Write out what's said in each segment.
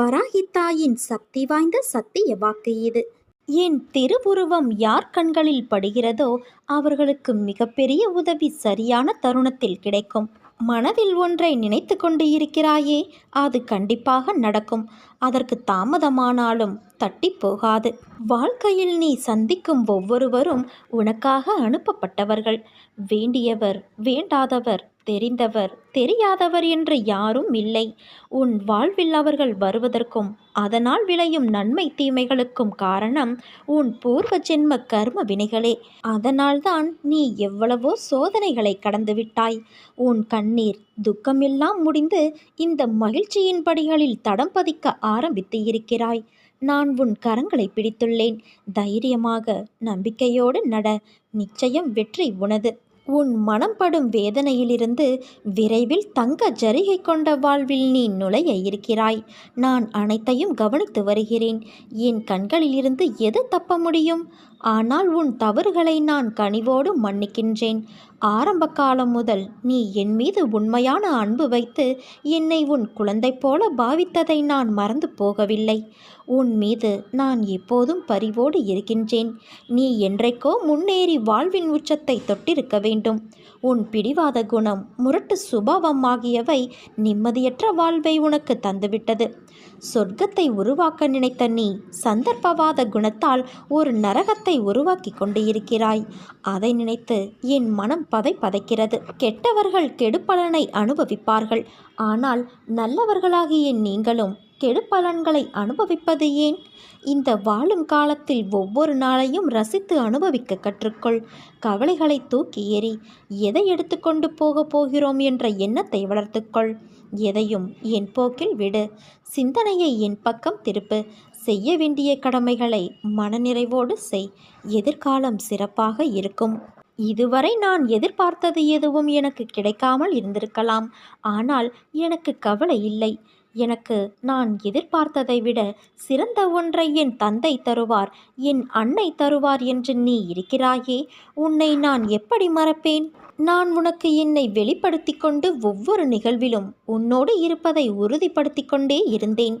வராகித்தாயின் சக்தி வாய்ந்த சத்திய வாக்கு இது. என் திருவுருவம் யார் கண்களில் படுகிறதோ அவர்களுக்கு மிகப்பெரிய உதவி சரியான தருணத்தில் கிடைக்கும். மனதில் ஒன்றை நினைத்து கொண்டு இருக்கிறாயே அது கண்டிப்பாக நடக்கும். அதற்கு தாமதமானாலும் தட்டி போகாது. வாழ்க்கையில் நீ சந்திக்கும் ஒவ்வொருவரும் உனக்காக அனுப்பப்பட்டவர்கள். வேண்டியவர் வேண்டாதவர் தெரிந்தவர் தெரியாதவர் என்று யாரும் இல்லை. உன் வாழ்வில் அவர்கள் வருவதற்கும் அதனால் விளையும் நன்மை தீமைகளுக்கும் காரணம் உன் பூர்வ ஜென்ம கர்ம வினைகளே. அதனால்தான் நீ எவ்வளவோ சோதனைகளை கடந்துவிட்டாய். உன் கண்ணீர் துக்கமெல்லாம் முடிந்து இந்த மகிழ்ச்சியின் படிகளில் தடம் பதிக்க ஆரம்பித்து இருக்கிறாய். நான் உன் கரங்களை பிடித்துள்ளேன். தைரியமாக நம்பிக்கையோடு நட. நிச்சயம் வெற்றி உனது. உன் மனம் படும் வேதனையிலிருந்து விரைவில் தங்க ஜரிகை கொண்ட வாழ்வில் நீ நுழைய இருக்கிறாய். நான் அனைத்தையும் கவனித்து வருகிறேன். என் கண்களிலிருந்து எது தப்ப முடியும்? ஆனால் உன் தவறுகளை நான் கனிவோடு மன்னிக்கின்றேன். ஆரம்ப காலம் முதல் நீ என் மீது உண்மையான அன்பு வைத்து என்னை உன் குழந்தை போல பாவித்ததை நான் மறந்து போகவில்லை. உன் மீது நான் எப்போதும் பரிவோடு இருக்கின்றேன். நீ என்றைக்கோ முன்னேறி வாழ்வின் உச்சத்தை தொட்டிருக்க வேண்டும். உன் பிடிவாத குணம் முரட்டு சுபாவம் ஆகியவை நிம்மதியற்ற வாழ்வை உனக்கு தந்துவிட்டது. சொர்க்கத்தை உருவாக்க நினைத்த நீ சந்தர்ப்பவாத குணத்தால் ஒரு நரகத்தை உருவாக்கி கொண்டு இருக்கிறாய். அதை நினைத்து என் மனம் பதை பதைக்கிறது. கெட்டவர்கள் கெடுப்பலனை அனுபவிப்பார்கள். ஆனால் நல்லவர்களாகிய நீங்களும் கெடுப்பலன்களை அனுபவிப்பது ஏன்? இந்த வாழும் காலத்தில் ஒவ்வொரு நாளையும் ரசித்து அனுபவிக்க கற்றுக்கொள். கவலைகளை தூக்கி எறி எதை எடுத்துக்கொண்டு போகப் போகிறோம் என்ற எண்ணத்தை வளர்த்துக்கொள். எதையும் என் போக்கில் விடு. சிந்தனையை என் பக்கம் திருப்பு. செய்ய வேண்டிய கடமைகளை மனநிறைவோடு செய். எதிர்காலம் சிறப்பாக இருக்கும். இதுவரை நான் எதிர்பார்த்தது எதுவும் எனக்கு கிடைக்காமல் இருந்திருக்கலாம். ஆனால் எனக்கு கவலை இல்லை. எனக்கு நான் எதிர்பார்த்ததை விட சிறந்த ஒன்றை என் தந்தை தருவார் என் அன்னை தருவார் என்று நீ இருக்கிறாயே உன்னை நான் எப்படி மறப்பேன்? நான் உனக்கு என்னை வெளிப்படுத்தி கொண்டு ஒவ்வொரு நிகழ்விலும் உன்னோடு இருப்பதை உறுதிப்படுத்தி கொண்டே இருந்தேன்.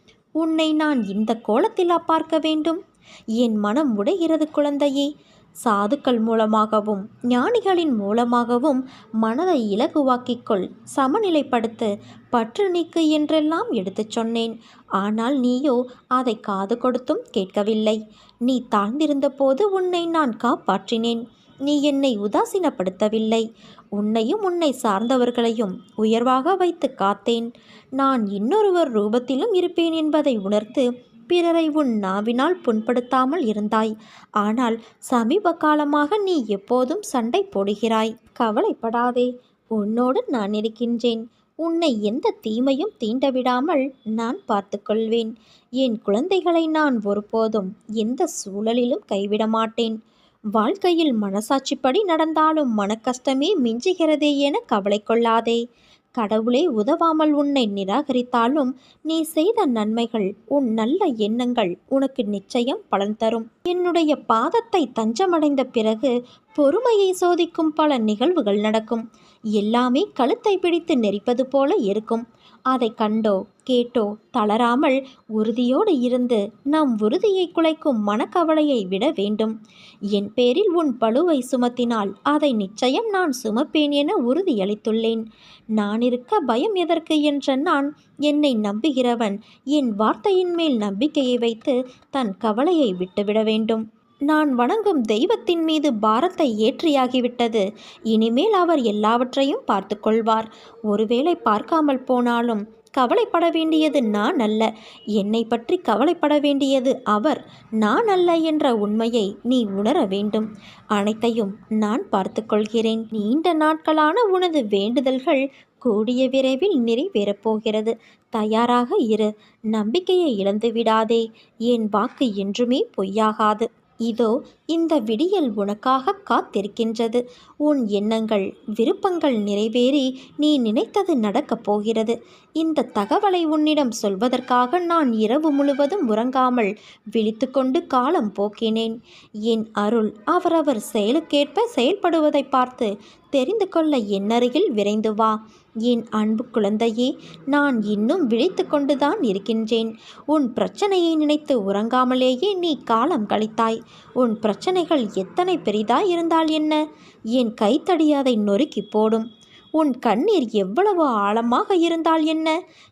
உன்னை நான் இந்த கோலத்திலா பார்க்க வேண்டும். என் மனம் உடைகிறது குழந்தையே. சாதுக்கள் மூலமாகவும் ஞானிகளின் மூலமாகவும் மனதை இலகுவாக்கிக்கொள். சமநிலைப்படுத்து பற்று நீக்கு என்றெல்லாம் எடுத்துச் சொன்னேன். ஆனால் நீயோ அதை காது கொடுத்தும் கேட்கவில்லை. நீ தாழ்ந்திருந்த போது உன்னை நான் காப்பாற்றினேன். நீ என்னை உதாசீனப்படுத்தவில்லை. உன்னையும் உன்னை சார்ந்தவர்களையும் உயர்வாக வைத்து காத்தேன். நான் இன்னொருவர் ரூபத்திலும் இருப்பேன் என்பதை உணர்த்து பிறரை உன் நாவினால் புண்படுத்தாமல் இருந்தாய். ஆனால் சமீப காலமாக நீ எப்போதும் சண்டை போடுகிறாய். கவலைப்படாதே. உன்னோடு நான் இருக்கின்றேன். உன்னை எந்த தீமையும் தீண்டவிடாமல் நான் பார்த்துக்கொள்வேன். என் குழந்தைகளை நான் ஒருபோதும் எந்த சூழலிலும் கைவிட மாட்டேன் வாழ்க்கையில் மனசாட்சிப்படி நடந்தாலும் மனக்கஷ்டமே மிஞ்சுகிறதே என கவலை கொள்ளாதே. கடவுளே உதவாமல் உன்னை நிராகரித்தாலும் நீ செய்த நன்மைகள் உன் நல்ல எண்ணங்கள் உனக்கு நிச்சயம் பலன் தரும். என்னுடைய பாதத்தை தஞ்சமடைந்த பிறகு பொறுமையை சோதிக்கும் பல நிகழ்வுகள் நடக்கும். எல்லாமே கழுத்தை பிடித்து நெரிப்பது போல இருக்கும். அதை கண்டோ கேட்டோ தளராமல் உறுதியோடு இருந்து நம் உறுதியை குலைக்கும் மனக்கவலையை விட வேண்டும். என் பேரில் உன் பழுவை சுமத்தினால் அதை நிச்சயம் நான் சுமப்பேன் என உறுதியளித்துள்ளேன். நான் இருக்க பயம் எதற்கு என்ற நான் என்னை நம்புகிறவன் என் வார்த்தையின் மேல் நம்பிக்கையை வைத்து தன் கவலையை விட்டுவிட வேண்டும். நான் வணங்கும் தெய்வத்தின் மீது பாரத்தை ஏற்றியாகிவிட்டது. இனிமேல் அவர் எல்லாவற்றையும் பார்த்து கொள்வார் ஒருவேளை பார்க்காமல் போனாலும் கவலைப்பட வேண்டியது நான் அல்ல. என்னை பற்றி கவலைப்பட வேண்டியது அவர். நான் அல்ல என்ற உண்மையை நீ உணர வேண்டும். அனைத்தையும் நான் பார்த்து கொள்கிறேன் நீண்ட நாட்களான உனது வேண்டுதல்கள் கூடிய விரைவில் நிறைவேறப் போகிறது. தயாராக இரு. நம்பிக்கையை இழந்து விடாதே என் வாக்கு என்றுமே பொய்யாகாது. இதோ இந்த விடியல் உனக்காக காத்திருக்கின்றது. உன் எண்ணங்கள் விருப்பங்கள் நிறைவேறி நீ நினைத்தது நடக்கப் போகிறது. இந்த தகவலை உன்னிடம் சொல்வதற்காக நான் இரவு முழுவதும் உறங்காமல் விழித்துக்கொண்டு காலம் போக்கினேன். என் அருள் அவரவர் செயலுக்கேற்ப செயல்படுவதை பார்த்து தெரிந்து கொள்ள என்னருகில் விரைந்து வா. என் அன்பு குழந்தையே நான் இன்னும் விழித்து கொண்டுதான் இருக்கின்றேன். உன் பிரச்சனையை நினைத்து உறங்காமலேயே நீ காலம் கழித்தாய். உன் பிரச்சனைகள் எத்தனை பெரிதாய் இருந்தால் என்ன? என் கைத்தடி அதை நொறுக்கி போடும். உன் கண்ணீர் எவ்வளவு ஆழமாக இருந்தால் என்ன?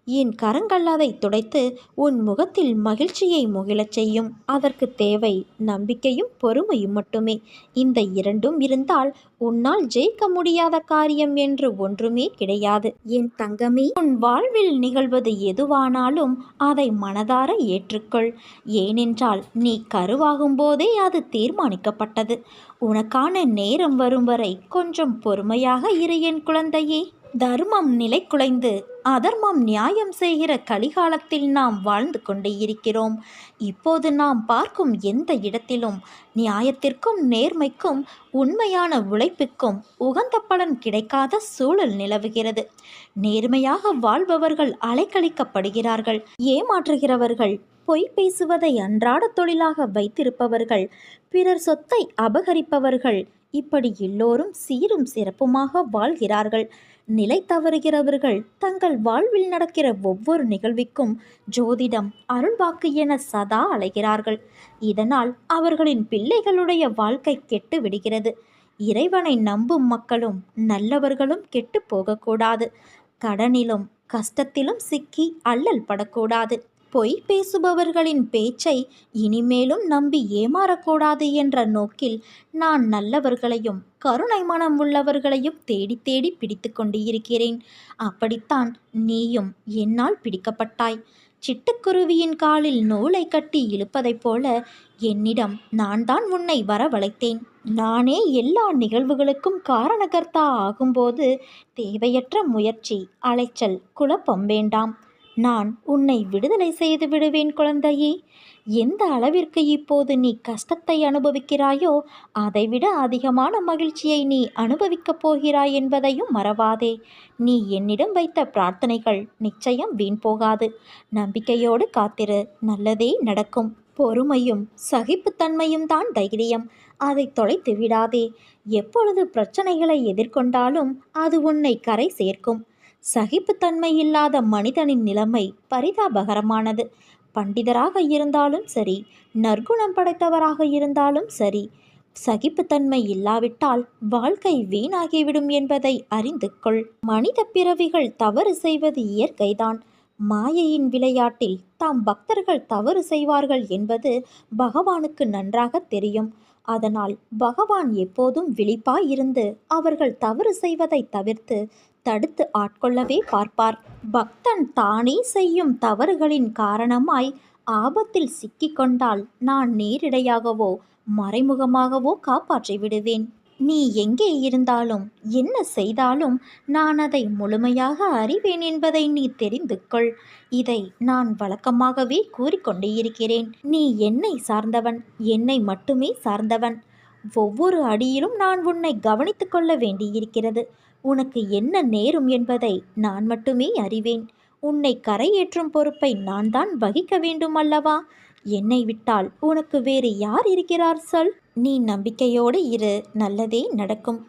என் கரங்கள் அதை துடைத்து உன் முகத்தில் மகிழ்ச்சியை முகிழச் செய்யும். அதற்கு தேவை நம்பிக்கையும் பொறுமையும் மட்டுமே. இந்த இரண்டும் இருந்தால் உன்னால் ஜெயிக்க முடியாத காரியம் என்று ஒன்றுமே கிடையாது. என் தங்கமே உன் வாழ்வில் நிகழ்வது எதுவானாலும் அதை மனதார ஏற்றுக்கொள். ஏனென்றால் நீ கருவாகும் போதே அது தீர்மானிக்கப்பட்டது. உனக்கான நேரம் வரும் வரை கொஞ்சம் பொறுமையாக இரு என் குழந்தையே. தர்மம் நிலை குலைந்து அதர்மம் நியாயம் செய்கிற கலிகாலத்தில் நாம் வாழ்ந்து கொண்டே இருக்கிறோம். இப்போது நாம் பார்க்கும் எந்த இடத்திலும் நியாயத்திற்கும் நேர்மைக்கும் உண்மையான உழைப்புக்கும் உகந்த பலன் கிடைக்காத சூழல் நிலவுகிறது. நேர்மையாக வாழ்பவர்கள் அலைக்கழிக்கப்படுகிறார்கள் ஏமாற்றுகிறவர்கள் பொய் பேசுவதை அன்றாட தொழிலாக வைத்திருப்பவர்கள் பிறர் சொத்தை அபகரிப்பவர்கள் இப்படி எல்லோரும் சீரும் சிறப்புமாக வாழ்கிறார்கள். நிலை தவறுகிறவர்கள் தங்கள் வாழ்வில் நடக்கிற ஒவ்வொரு நிகழ்விற்கும் ஜோதிடம் அருள்வாக்கு என சதா அலைகிறார்கள் இதனால் அவர்களின் பிள்ளைகளுடைய வாழ்க்கை கெட்டு விடுகிறது. இறைவனை நம்பும் மக்களும் நல்லவர்களும் கெட்டு போகக்கூடாது. கடனிலும் கஷ்டத்திலும் சிக்கி அல்லல் படக்கூடாது. பொய் பேசுபவர்களின் பேச்சை இனிமேலும் நம்பி ஏமாறக்கூடாது என்ற நோக்கில் நான் நல்லவர்களையும் கருணை மனம் உள்ளவர்களையும் தேடி தேடி பிடித்து கொண்டு இருக்கிறேன் அப்படித்தான் நீயும் என்னால் பிடிக்கப்பட்டாய். சிட்டுக்குருவியின் காலில் நூலை கட்டி இழுப்பதைப் போல என்னிடம் நான் தான் உன்னை வரவழைத்தேன். நானே எல்லா நிகழ்வுகளுக்கும் காரணகர்த்தா ஆகும்போது தேவையற்ற முயற்சி அலைச்சல் குழப்பம் வேண்டாம். நான் உன்னை விடுதலை செய்து விடுவேன் குழந்தையே. எந்த அளவிற்கு இப்போது நீ கஷ்டத்தை அனுபவிக்கிறாயோ அதைவிட அதிகமான மகிழ்ச்சியை நீ அனுபவிக்கப் போகிறாய் என்பதையும் மறவாதே. நீ என்னிடம் வைத்த பிரார்த்தனைகள் நிச்சயம் வீண் போகாது. நம்பிக்கையோடு காத்திரு. நல்லதே நடக்கும். பொறுமையும் சகிப்புத்தன்மையும் தான் தைரியம். அதை தொலைத்து விடாதே எப்பொழுது பிரச்சனைகளை எதிர்கொண்டாலும் அது உன்னை கரை சேர்க்கும். சகிப்புத்தன்மை இல்லாத மனிதனின் நிலைமை பரிதாபகரமானது. பண்டிதராக இருந்தாலும் சரி நற்குணம் படைத்தவராக இருந்தாலும் சரி சகிப்புத்தன்மை இல்லாவிட்டால் வாழ்க்கை வீணாகிவிடும் என்பதை அறிந்து கொள். மனித பிறவிகள் தவறு செய்வது இயற்கைதான். மாயையின் விளையாட்டில் தாம் பக்தர்கள் தவறு செய்வார்கள் என்பது பகவானுக்கு நன்றாக தெரியும். அதனால் பகவான் எப்போதும் விழிப்பாய் இருந்து அவர்கள் தவறு செய்வதை தவிர்த்து தடுத்து ஆட்கொள்ளவே பார்ப்பார். பக்தன் தானே செய்யும் தவறுகளின் காரணமாய் ஆபத்தில் சிக்கிக்கொண்டால் நான் நேரிடையாகவோ மறைமுகமாகவோ காப்பாற்றி விடுவேன். நீ எங்கே இருந்தாலும் என்ன செய்தாலும் நான் அதை முழுமையாக அறிவேன் என்பதை நீ தெரிந்து கொள். இதை நான் வழக்கமாகவே கூறிக்கொண்டே இருக்கிறேன். நீ என்னை சார்ந்தவன் என்னை மட்டுமே சார்ந்தவன். ஒவ்வொரு அடியிலும் நான் உன்னை கவனித்து கொள்ள வேண்டியிருக்கிறது. உனக்கு என்ன நேரும் என்பதை நான் மட்டுமே அறிவேன். உன்னை கரையேற்றும் பொறுப்பை நான் தான் வகிக்க வேண்டும் அல்லவா? என்னை விட்டால் உனக்கு வேறு யார் இருக்கிறார் சொல் நீ நம்பிக்கையோடு இரு. நல்லதே நடக்கும்.